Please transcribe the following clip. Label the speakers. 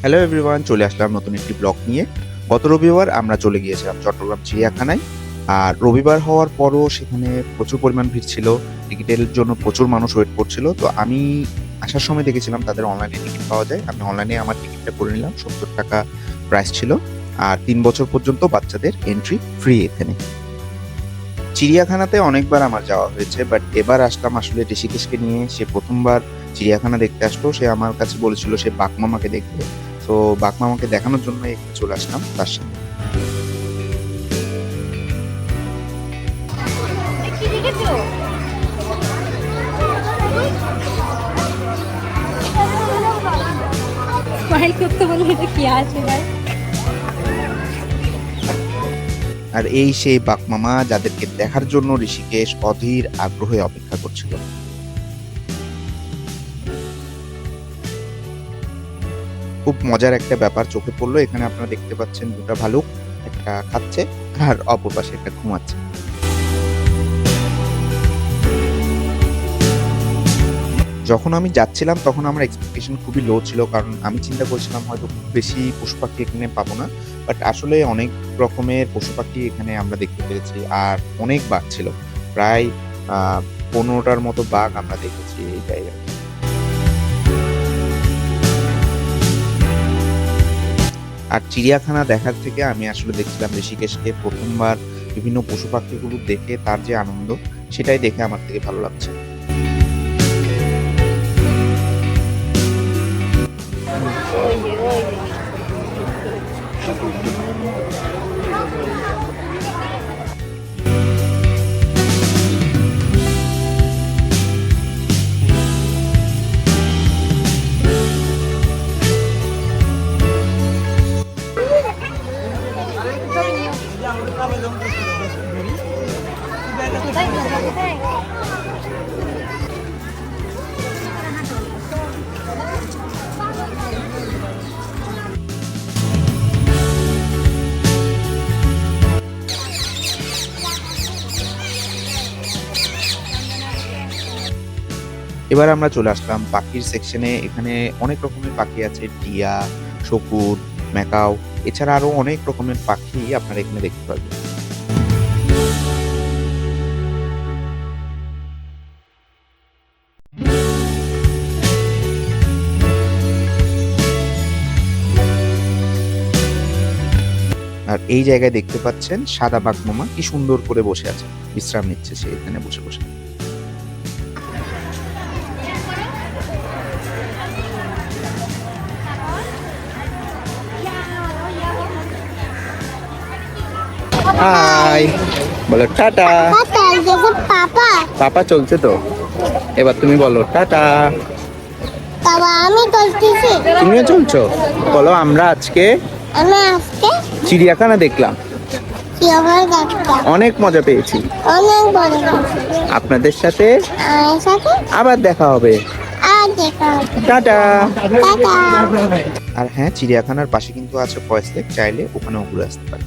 Speaker 1: Hello everyone চলে আসলাম নতুন একটি ব্লগ নিয়ে। গত রবিবার আমরা চলে গিয়েছিলাম চট্টগ্রাম চিড়িয়াখানায়। আর রবিবার হওয়ার পরও সেখানে প্রচুর পরিমাণ ভিড় ছিল। টিকিটের জন্য প্রচুর মানুষ ওয়েট করছিল। তো আমি আসার সময় দেখেছিলাম তাদের অনলাইনে টিকিট পাওয়া যায়। আমি অনলাইনে আমার টিকিটটা করে নিলাম। সত্তর টাকা প্রাইস ছিল। আর তিন বছর পর্যন্ত বাচ্চাদের এন্ট্রি ফ্রি এখানে। চিড়িয়াখানাতে অনেকবার আমার যাওয়া হয়েছে বাট এবার আসলাম আসলে ঋষিকেশকে নিয়ে। সে প্রথমবার চিড়িয়াখানা দেখতে আসলো সে আমার কাছে বলেছিল সে বাঘমামাকে দেখবে। তো বাঘমামাকে দেখানোর জন্য এখানে চলে আসলাম তার সাথে
Speaker 2: স্মাইল করতে বললে এটা কি আছে ভাই?
Speaker 1: আর এই সেই বাঘমামা যাদেরকে দেখার জন্য ঋষিকেশ অধীর আগ্রহে অপেক্ষা করছিল। খুব মজার একটা ব্যাপার চোখে পড়ল। এখানে আপনারা দেখতে পাচ্ছেন দুটো ভালুক, একটা খাচ্ছে আর অপর পাশে একটা ঘুমাচ্ছে। যখন আমি যাচ্ছিলাম তখন আমার এক্সপেকটেশন খুবই লো ছিল, কারণ আমি চিন্তা করছিলাম হয়তো খুব বেশি পশু পাখি এখানে পাবো না। বাট আসলে অনেক রকমের পশু পাখি এখানে আমরা দেখতে পেরেছি আর অনেক বাঘ ছিল। প্রায় পনেরোটার মতো বাঘ আমরা দেখেছি এই জায়গায়। আর চিড়িয়াখানা দেখার থেকে আমি আসলে দেখছিলাম ঋষিকেশকে প্রথমবার বিভিন্ন পশু পাখিগুলো দেখে তার যে আনন্দ, সেটাই দেখে আমার থেকে ভালো লাগছে। এবার আমরা চলে আসলাম পাখির সেকশনে এখানে অনেক রকমের পাখি আছে, টিয়া শকুর ম্যাকাও, এছাড়া আরও অনেক রকমের পাখি আপনারা এখানে দেখতে পাবেন আর এই জায়গায় দেখতে পাচ্ছেন সাদা বাঘ মামা কি সুন্দর করে বসে আছে। বিশ্রাম নিচ্ছে সে এখানে বসে বসে। হাই বলো টাটা।
Speaker 3: পাপা।
Speaker 1: পাপা চলছে তো? এবার তুমি বলো টাটা।
Speaker 3: বাবা আমি চলতেছি।
Speaker 1: তুমিও চলছো? বলো আমরা আজকে
Speaker 3: আমি আজকে
Speaker 1: চিড়িয়াখানা দেখলাম। অনেক মজা পেয়েছি।
Speaker 3: অনেক
Speaker 1: আপনাদের সাথে আবার দেখা হবে।
Speaker 3: আর টাটা।
Speaker 1: আর হ্যাঁ চিড়িয়াখানার পাশে কিন্তু আছে ফয়েস লেক চাইলে ওখানেও ঘুরে আসতে পারে